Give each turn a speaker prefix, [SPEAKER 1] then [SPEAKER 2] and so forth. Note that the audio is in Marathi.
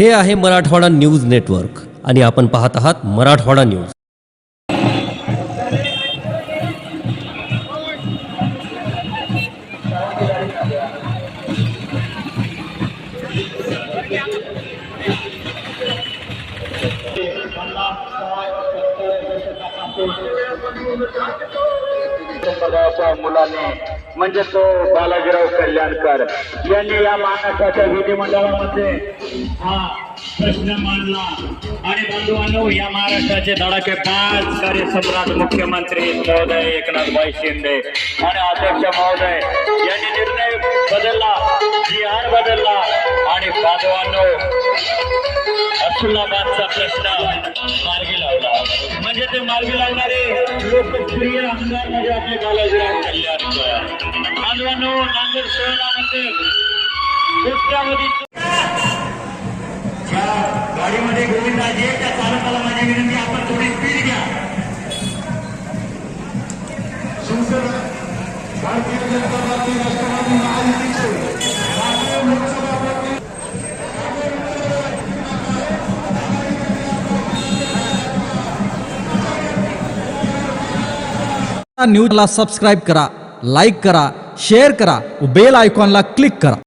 [SPEAKER 1] हे आहे मराठवाडा न्यूज नेटवर्क आणि आपण पाहत आहात मराठवाडा न्यूज.
[SPEAKER 2] मुलाने म्हणजे तो बालाजीराव कल्याणकर यांनी या महाराष्ट्राच्या विधिमंडळामध्ये हा प्रश्न मांडला. आणि बांधवांनो या महाराष्ट्राचे धडाके पाच सारे सम्राट मुख्यमंत्री महोदय एकनाथभाई शिंदे आणि अध्यक्ष महोदय यांनी निर्णय बदलला जी आर बदलला. आणि बांधवांनो असुलाबादचा प्रश्न म्हणजे मार्गी लावणारे लोकप्रिय आमदार म्हणजे आपले बालाजीराव कल्याणकर बांधवांनो नांदेड शहरामध्ये कोट्यावधी गाडीमध्ये गोविंदाजी आहे, त्या चालकाला माझी विनंती आपण थोडी स्पीड घ्या.
[SPEAKER 3] शिवसेना भारतीय जनता पार्टी राष्ट्रवादी
[SPEAKER 4] न्यूजला सबस्क्राईब करा लाईक करा शेअर करा बेल आयकॉनला क्लिक करा